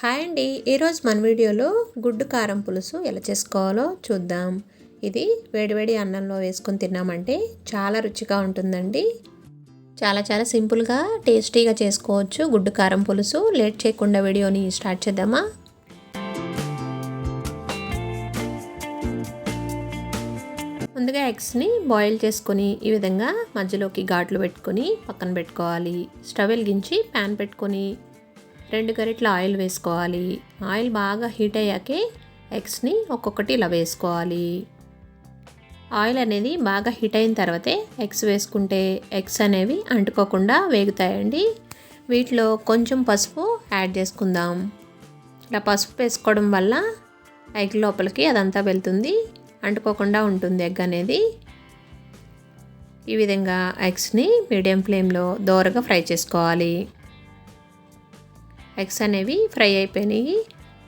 Hi అండి. ఈరోజు మన వీడియోలో గుడ్డు కారం పులుసు ఎలా చేసుకోవాలో చూద్దాం. ఇది వేడివేడి అన్నంలో వేసుకొని తిన్నామంటే చాలా రుచిగా ఉంటుందండి. చాలా చాలా సింపుల్గా టేస్టీగా చేసుకోవచ్చు గుడ్డు కారం పులుసు. లేట్ చేయకుండా వీడియోని స్టార్ట్ చేద్దామా? ముందుగా ఎగ్స్ని బాయిల్ చేసుకొని ఈ విధంగా మధ్యలోకి ఘాట్లు పెట్టుకొని పక్కన పెట్టుకోవాలి. స్టవ్ వెలిగించి ప్యాన్ పెట్టుకొని రెండు గరిట్ల ఆయిల్ వేసుకోవాలి. ఆయిల్ బాగా హీట్ అయ్యాకే ఎగ్స్ని ఒక్కొక్కటి ఇలా వేసుకోవాలి. ఆయిల్ అనేది బాగా హీట్ అయిన తర్వాతే ఎగ్స్ వేసుకుంటే ఎగ్స్ అనేవి అంటుకోకుండా వేగుతాయండి. వీటిలో కొంచెం పసుపు యాడ్ చేసుకుందాం. ఇలా పసుపు వేసుకోవడం వల్ల ఎగ్ లోపలికి అదంతా వెళ్తుంది. అంటుకోకుండా ఉంటుంది ఎగ్ అనేది. ఈ విధంగా ఎగ్స్ని మీడియం ఫ్లేమ్లో దోరగా ఫ్రై చేసుకోవాలి. ఎగ్స్ అనేవి ఫ్రై అయిపోయినాయి.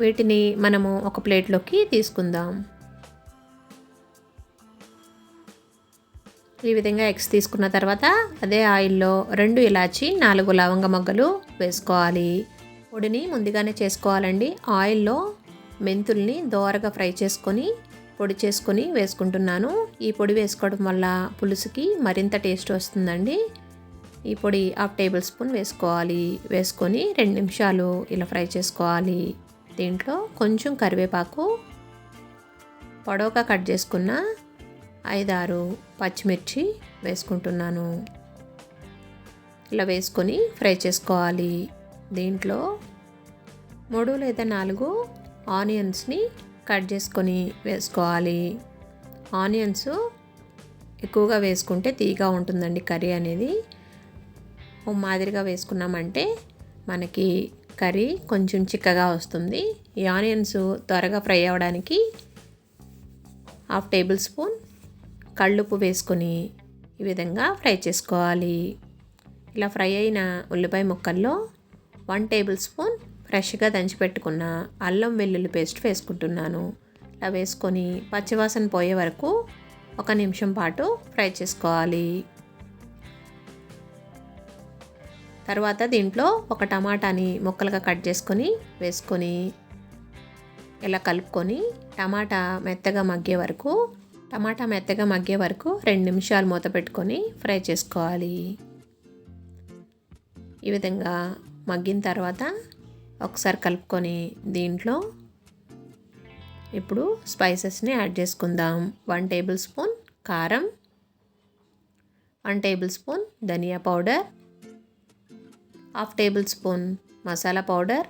వీటిని మనము ఒక ప్లేట్లోకి తీసుకుందాం. ఈ విధంగా ఎగ్స్ తీసుకున్న తర్వాత అదే ఆయిల్లో రెండు ఇలాచి నాలుగు లవంగ మొగ్గలు వేసుకోవాలి. పొడిని ముందుగానే చేసుకోవాలండి. ఆయిల్లో మెంతుల్ని దోరగా ఫ్రై చేసుకొని పొడి చేసుకొని వేసుకుంటున్నాను. ఈ పొడి వేసుకోవడం వల్ల పులుసుకి మరింత టేస్ట్ వస్తుందండి. ఈ పొడి హాఫ్ టేబుల్ స్పూన్ వేసుకోవాలి. వేసుకొని రెండు నిమిషాలు ఇలా ఫ్రై చేసుకోవాలి. దీంట్లో కొంచెం కరివేపాకు పొడవుగా కట్ చేసుకున్న ఐదారు పచ్చిమిర్చి వేసుకుంటున్నాను. ఇలా వేసుకొని ఫ్రై చేసుకోవాలి. దీంట్లో మూడు లేదా నాలుగు ఆనియన్స్ని కట్ చేసుకొని వేసుకోవాలి. ఆనియన్స్ ఎక్కువగా వేసుకుంటే తీగా ఉంటుందండి కర్రీ అనేది. ఓ మాదిరిగా వేసుకున్నామంటే మనకి కర్రీ కొంచెం చిక్కగా వస్తుంది. ఈ ఆనియన్స్ త్వరగా ఫ్రై అవ్వడానికి హాఫ్ టేబుల్ స్పూన్ కళ్ళుప్పు వేసుకొని ఈ విధంగా ఫ్రై చేసుకోవాలి. ఇలా ఫ్రై అయిన ఉల్లిపాయ ముక్కల్లో వన్ టేబుల్ స్పూన్ ఫ్రెష్గా దంచిపెట్టుకున్న అల్లం వెల్లుల్లి పేస్ట్ వేసుకుంటున్నాను. ఇలా వేసుకొని పచ్చివాసన పోయే వరకు ఒక నిమిషం పాటు ఫ్రై చేసుకోవాలి. తర్వాత దీంట్లో ఒక టమాటాని ముక్కలుగా కట్ చేసుకొని వేసుకొని ఇలా కలుపుకొని టమాటా మెత్తగా మగ్గే వరకు టమాటా మెత్తగా మగ్గే వరకు రెండు నిమిషాలు మూత పెట్టుకొని ఫ్రై చేసుకోవాలి. ఈ విధంగా మగ్గిన తర్వాత ఒకసారి కలుపుకొని దీంట్లో ఇప్పుడు స్పైసెస్ని యాడ్ చేసుకుందాం. వన్ టేబుల్ స్పూన్ కారం వన్ టేబుల్ స్పూన్ ధనియా powder half tablespoon masala powder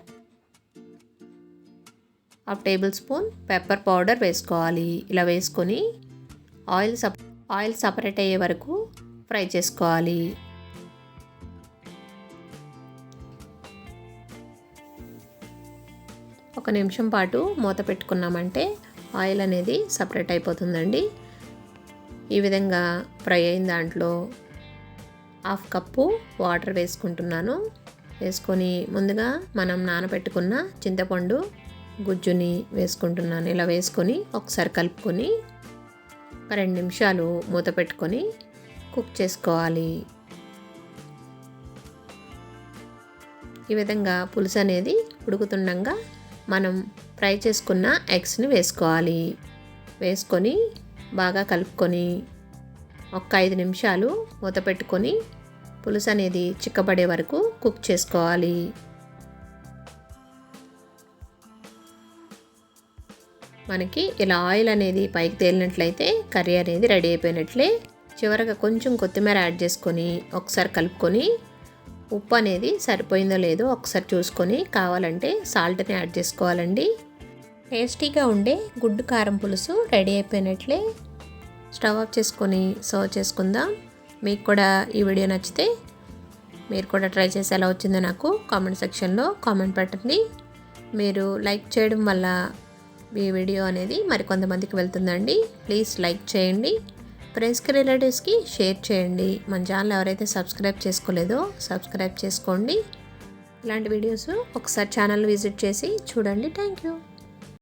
half tablespoon pepper powder వేసుకోవాలి. ఇలా వేసుకొని ఆయిల్ సప్ ఆయిల్ సపరేట్ అయ్యే వరకు ఫ్రై చేసుకోవాలి. ఒక నిమిషం పాటు మూత పెట్టుకున్నామంటే ఆయిల్ అనేది సపరేట్ అయిపోతుందండి. ఈ విధంగా ఫ్రై అయిన దాంట్లో హాఫ్ కప్పు వాటర్ వేసుకుంటున్నాను. వేసుకొని ముందుగా మనం నానబెట్టుకున్న చింతపండు గుజ్జుని వేసుకుంటున్నాను. ఇలా వేసుకొని ఒకసారి కలుపుకొని ఒక రెండు నిమిషాలు మూత పెట్టుకొని కుక్ చేసుకోవాలి. ఈ విధంగా పులుసు అనేది ఉడుకుతుండగా మనం ఫ్రై చేసుకున్న ఎగ్స్ని వేసుకోవాలి. వేసుకొని బాగా కలుపుకొని ఒక ఐదు నిమిషాలు మూత పెట్టుకొని పులుసు అనేది చిక్కబడే వరకు కుక్ చేసుకోవాలి. మనకి ఇలా ఆయిల్ అనేది పైకి తేలినట్లయితే కర్రీ అనేది రెడీ అయిపోయినట్లే. చివరగా కొంచెం కొత్తిమీర యాడ్ చేసుకొని ఒకసారి కలుపుకొని ఉప్పు అనేది సరిపోయిందో లేదో ఒకసారి చూసుకొని కావాలంటే సాల్ట్ని యాడ్ చేసుకోవాలండి. టేస్టీగా ఉండే గుడ్డు కారం పులుసు రెడీ అయిపోయినట్లే. స్టవ్ ఆఫ్ చేసుకొని సర్వ్ చేసుకుందాం. మీకు కూడా ఈ వీడియో నచ్చితే మీరు కూడా ట్రై చేసి ఎలా వచ్చిందో నాకు కామెంట్ సెక్షన్లో కామెంట్ పెట్టండి. మీరు లైక్ చేయడం వల్ల ఈ వీడియో అనేది మరికొంతమందికి వెళ్తుందండి. ప్లీజ్ లైక్ చేయండి. ఫ్రెండ్స్కి రిలేటివ్స్కి షేర్ చేయండి. మన ఛానల్ ఎవరైతే సబ్స్క్రైబ్ చేసుకోలేదో సబ్స్క్రైబ్ చేసుకోండి. ఇలాంటి వీడియోస్ ఒకసారి ఛానల్ విజిట్ చేసి చూడండి. Thank you.